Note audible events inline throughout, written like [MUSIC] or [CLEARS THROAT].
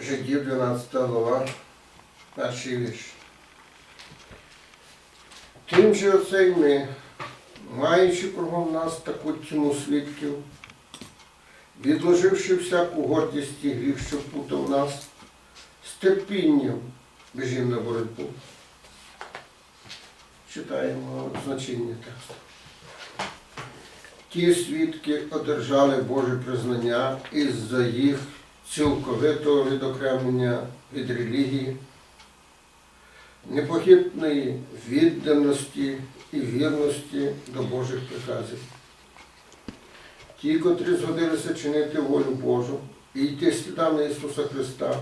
Жидів 12 глава, перший вірш. Тим же оце й ми, маючи кругом нас таку тьму свідків, відложивши всяку гордість і гріх, що путав нас, з терпінням біжимо на боротьбу. Читаємо значення тексту. Ті свідки одержали Боже признання із-за їх цілковитого відокремлення від релігії, непохитної відданості і вірності до Божих приказів. Ті, котрі згодилися чинити волю Божу і йти слідами Ісуса Христа,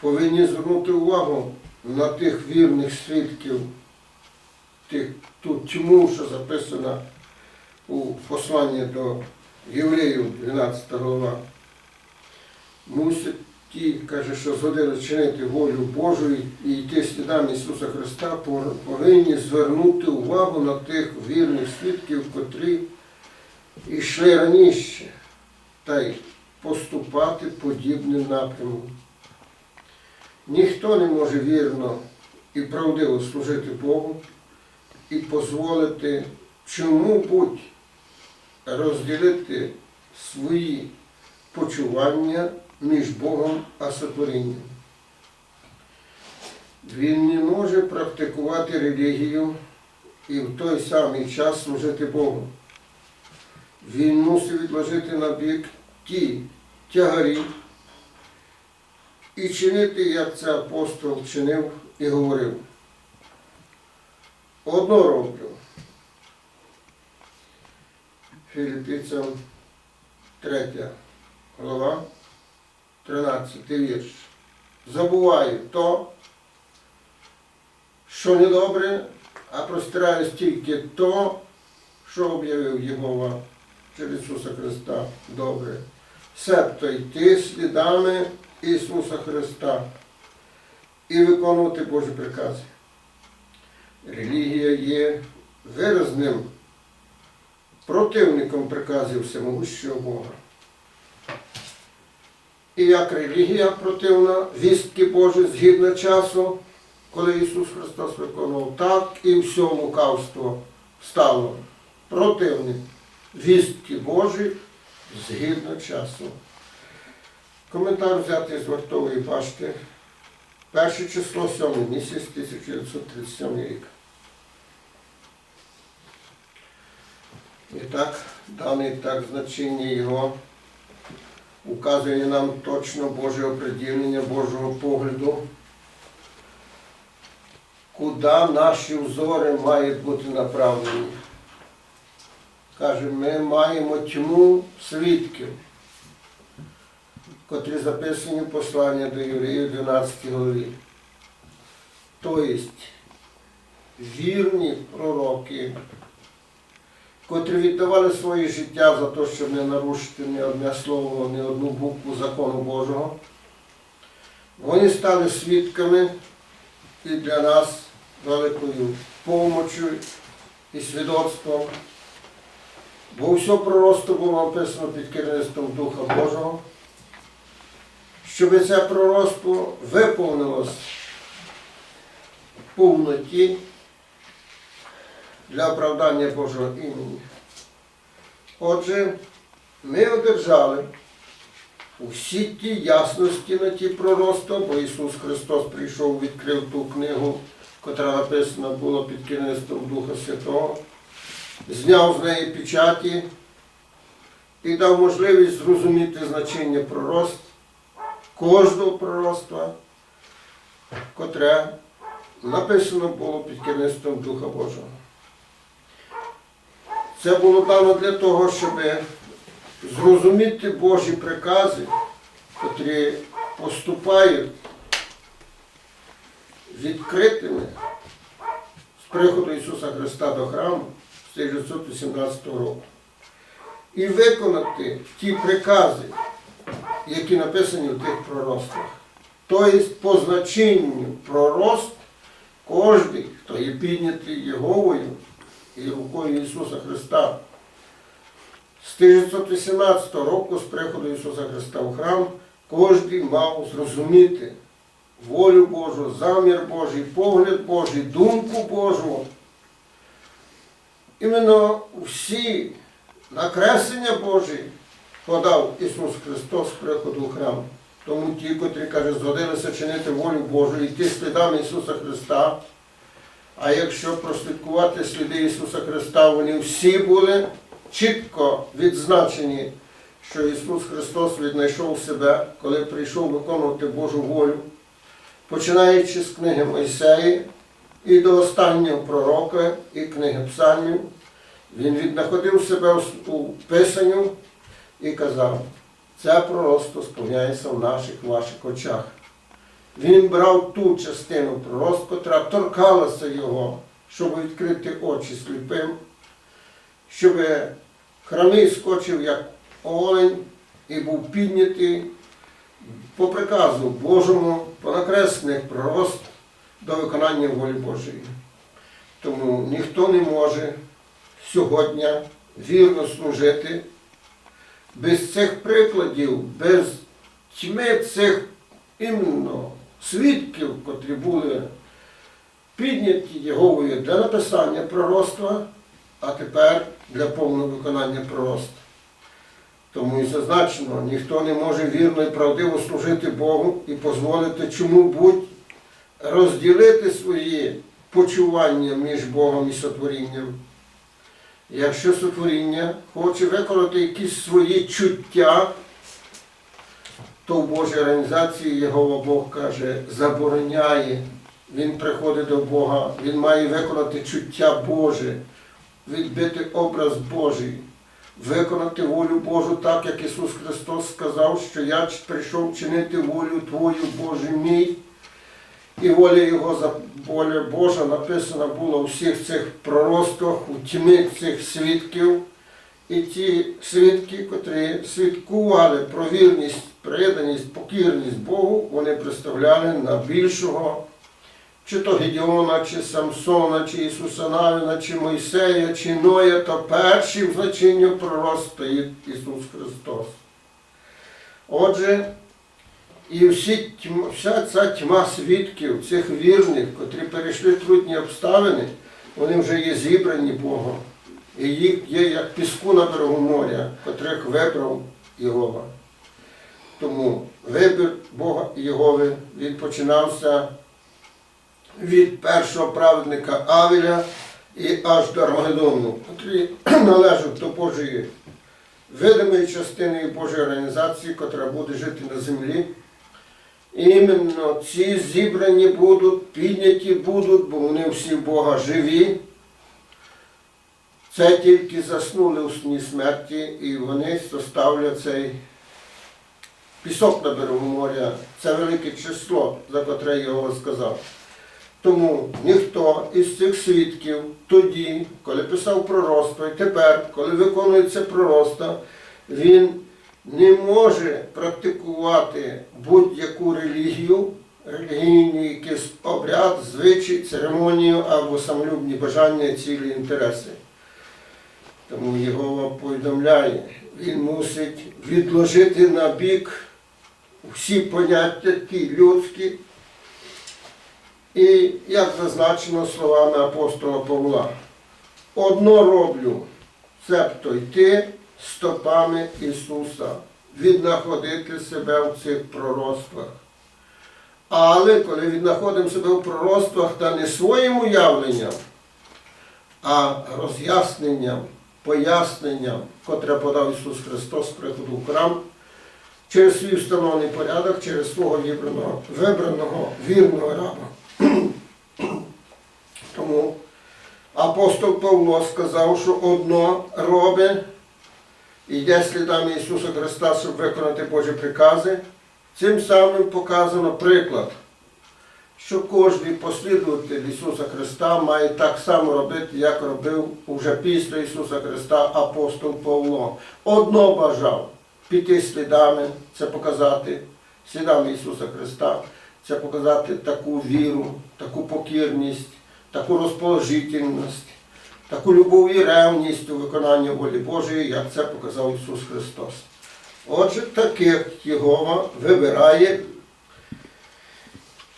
повинні звернути увагу на тих вірних свідків, тих, ту тьму, що записана у посланні до Євреїв, 12 глава. Мусять ті, каже, що згодили чинити волю Божу і йти слідами Ісуса Христа, повинні звернути увагу на тих вірних свідків, котрі йшли раніше, та й поступати подібним напрямом. Ніхто не може вірно і правдиво служити Богу і дозволити чому-будь розділити свої почування між Богом та сотворінням. Він не може практикувати релігію і в той самий час служити Богу. Він мусить відложити на бік ті тягарі і чинити, як це апостол чинив і говорив. Одно роблю. Філіппійцям 3 глава, 13 вірш. Забуваю то, що недобре, а простираюсь тільки то, що об'явив Єгова через Ісуса Христа добре. Себто йти слідами Ісуса Христа і виконувати Божі прикази. Релігія є виразним противником приказів всемогущого Бога. І як релігія противна вістки Божі згідно часу, коли Ісус Христос виконував, так і все лукавство стало противним вістки Божі згідно часу. Коментар взятий з вартової башти. Перше число 7 місяць 1937 рік. І так, даний так значення його указує нам точно Боже оприділення Божого погляду, куди наші взори мають бути направлені. Каже, ми маємо тьму свідків, котрі записані в послання до Євреїв 12 главі. Тобто вірні пророки, котрі віддавали своє життя за те, щоб не нарушити ні одне слово, ні одну букву закону Божого. Вони стали свідками і для нас великою помочою і свідоцтвом. Бо все пророцтво було написано під керівництвом Духа Божого, щоб це пророцтво виповнилось в повноті для оправдання Божого імені. Отже, ми одержали усі ті ясності на ті пророцтва, бо Ісус Христос прийшов, відкрив ту книгу, котра написана була під керівництвом Духа Святого, зняв з неї печаті і дав можливість зрозуміти значення пророцтв, кожного пророцтва, котре написано було під керівництвом Духа Божого. Це було дано для того, щоб зрозуміти Божі прикази, котрі поступають відкритими з приходу Ісуса Христа до храму з 1918 року. І виконати ті прикази, які написані в тих пророцтвах. Тобто по значенню пророцтв кожен, хто є піднятий Єговою і рукою Ісуса Христа. З 1918 року, з приходу Ісуса Христа в храм, кожен мав зрозуміти волю Божу, замір Божий, погляд Божий, думку Божу. Іменно всі накреслення Божі подав Ісус Христос з приходу в храм. Тому ті, котрі каже, згодилися чинити волю Божу, йти слідами Ісуса Христа. А якщо прослідкувати сліди Ісуса Христа, вони всі були чітко відзначені, що Ісус Христос віднайшов себе, коли прийшов виконувати Божу волю, починаючи з книги Мойсеї і до останнього пророка і книги Псальмів, Він віднаходив себе у Писанню і казав, це пророцтво сповняється в наших ваших очах. Він брав ту частину пророст, котра торкалася його, щоб відкрити очі сліпим, щоб храмий скочив, як олень, і був піднятий по приказу Божому, по накресних пророст до виконання волі Божої. Тому ніхто не може сьогодні вірно служити без цих прикладів, без тьми цих іменно свідків, котрі були підняті Єговою для написання пророцтва, а тепер для повного виконання пророцтва. Тому і зазначено, ніхто не може вірно і правдиво служити Богу і дозволити чому-будь розділити свої почування між Богом і сотворінням. Якщо сотворіння хоче виконати якісь свої чуття, то в Божій організації Єгова Бог каже, забороняє. Він приходить до Бога, він має виконати чуття Боже, відбити образ Божий, виконати волю Божу, так як Ісус Христос сказав, що я прийшов чинити волю Твою, Боже мій. І воля Його воля Божа написана була у всіх цих пророцтвах, у тьмі цих свідків. І ті свідки, котрі свідкували про вірність, преданість, покірність Богу, вони представляли на більшого, чи то Гедіона, чи Самсона, чи Ісуса Навіна, чи Мойсея, чи Ноя, то перший в значенні стоїть Ісус Христос. Отже, і всі, вся ця тьма свідків, цих вірних, котрі перейшли трудні обставини, вони вже є зібрані Богом. І їх є як піску на берегу моря, котрих вибрав Єгова. Тому вибір Бога Єгови він починався від першого праведника Авеля і аж до Армагеддону, котрі [CLEARS THROAT] належать до Божої видимої частини Божої організації, котра буде жити на землі. Іменно ці зібрані будуть, підняті будуть, бо вони всі в Бога живі. Це тільки заснули у сні смерті, і вони составлять цей пісок на берегу моря. Це велике число, за котре його сказав. Тому ніхто із цих свідків тоді, коли писав пророцтво, і тепер, коли виконується пророцтво, він не може практикувати будь-яку релігію, релігійний якийсь обряд, звичай, церемонію або самолюбні бажання, цілі інтереси. Тому Єгова повідомляє, він мусить відложити на бік всі поняття ті людські, і як зазначено словами апостола Павла, одно роблю, цебто йти стопами Ісуса, віднаходити себе в цих пророцтвах. Але коли віднаходимо себе в пророцтвах та не своїм уявленням, а роз'ясненням, поясненням, котре подав Ісус Христос приходу в храм, через свій встановлений порядок, через свого вибраного, вибраного вірного раба. Тому апостол Павло сказав, що одно робить, йде слідами Ісуса Христа, щоб виконати Божі прикази. Цим самим показано приклад, що кожен послідователь Ісуса Христа має так само робити, як робив уже після Ісуса Христа апостол Павло. Одно бажав піти слідами, це показати слідами Ісуса Христа, це показати таку віру, таку покірність, таку розположительність, таку любов і ревність у виконанні волі Божої, як це показав Ісус Христос. Отже, таких Єгова вибирає.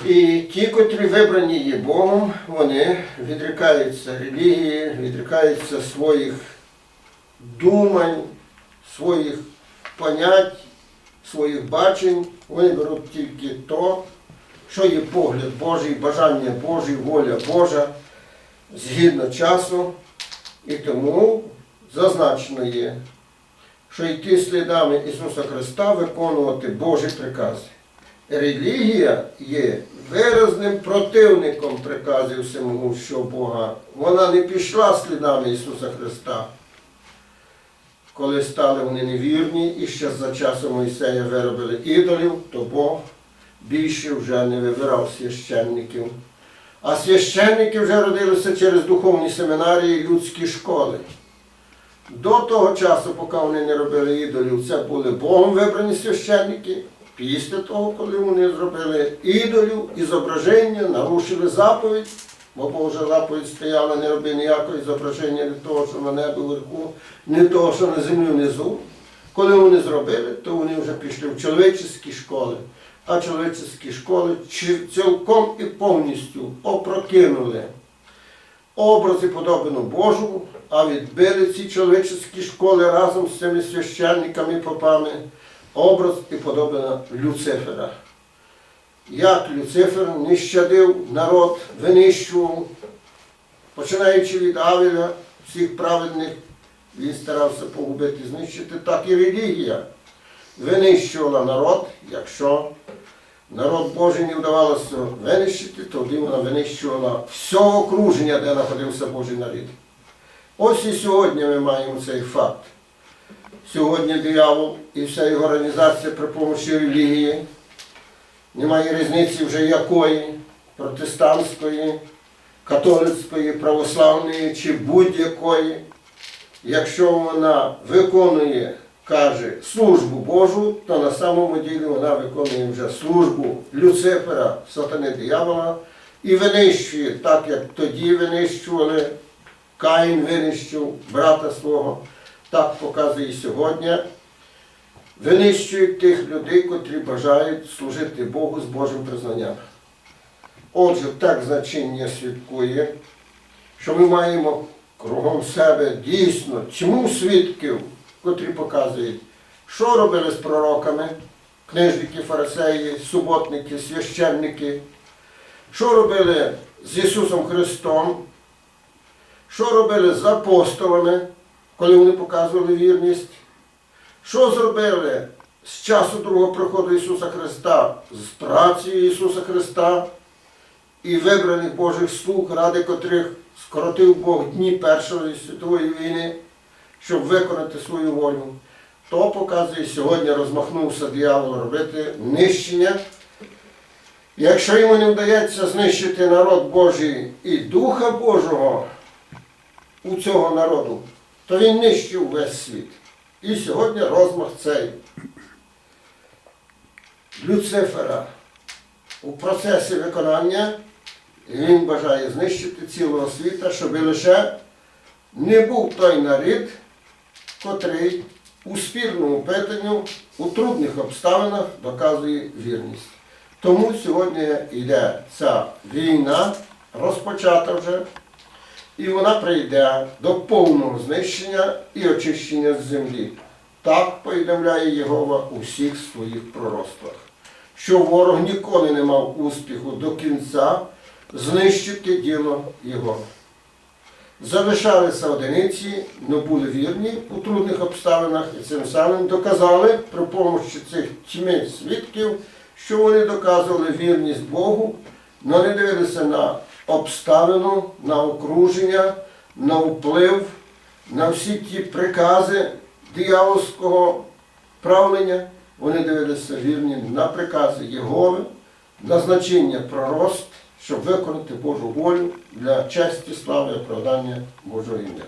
І ті, котрі вибрані є Богом, вони відрікаються релігії, відрікаються своїх думань, своїх понять, своїх бачень. Вони беруть тільки то, що є погляд Божий, бажання Божі, воля Божа згідно часу. І тому зазначено є, що йти слідами Ісуса Христа, виконувати Божі прикази. Релігія є виразним противником приказів всемогущого Бога. Вона не пішла слідами Ісуса Христа. Коли стали вони невірні і ще за часом Мойсея виробили ідолів, то Бог більше вже не вибирав священників. А священники вже родилися через духовні семінарії і людські школи. До того часу, поки вони не робили ідолів, це були Богом вибрані священники. Після того, коли вони зробили ідолів і зображення, нарушили заповідь, бо Божа заповідь стояла, не роби ніякого зображення не того, що на небі вверху, не того, що на землі внизу. Коли вони зробили, то вони вже пішли в чоловічі школи. А чоловічі школи цілком і повністю опрокинули образ і подобину Божу, а відбили ці чоловічі школи разом з цими священниками і попами образ і подобина Люцифера. Як Люцифер не щадив народ, винищував, починаючи від Авеля, всіх праведних, він старався погубити, знищити, так і релігія винищувала народ, якщо народ Божий не вдавалося винищити, тоді вона винищувала все окруження, де знаходився Божий народ. Ось і сьогодні ми маємо цей факт. Сьогодні диявол і вся його організація при помощі релігії, немає різниці вже якої, протестантської, католицької, православної чи будь-якої. Якщо вона виконує, каже, службу Божу, то на самому ділі вона виконує вже службу Люцифера, сатани диявола, і винищує, так як тоді винищували, Каїн винищив брата свого, так показує сьогодні. Винищують тих людей, котрі бажають служити Богу з Божим признанням. Отже, так значення свідкує, що ми маємо кругом себе дійсно тьму свідків, котрі показують, що робили з пророками, книжники, фарисеї, суботники, священники, що робили з Ісусом Христом, що робили з апостолами, коли вони показували вірність, що зробили з часу другого приходу Ісуса Христа, з працею Ісуса Христа і вибраних Божих слуг, ради котрих скоротив Бог дні Першої світової війни, щоб виконати свою волю, то показує, сьогодні розмахнувся диявол робити нищення. Якщо йому не вдається знищити народ Божий і Духа Божого у цього народу, то він нищив весь світ. І сьогодні розмах цей Люцифера у процесі виконання він бажає знищити цілого світа, щоб лише не був той нарід, котрий у спірному питанню, у трудних обставинах доказує вірність. Тому сьогодні йде ця війна, розпочата вже, і вона прийде до повного знищення і очищення з землі. Так повідомляє Єгова у всіх своїх пророцтвах, що ворог ніколи не мав успіху до кінця знищити діло його. Залишалися одиниці, але були вірні у трудних обставинах і цим самим доказали при помощі цих тьми свідків, що вони доказували вірність Богу, але не дивилися на обставину, на окруження, на вплив, на всі ті прикази диявольського правлення. Вони дивилися вірні на прикази Єгови, на значення пророст, щоб виконати Божу волю для честі, слави і оправдання Божого ім'я.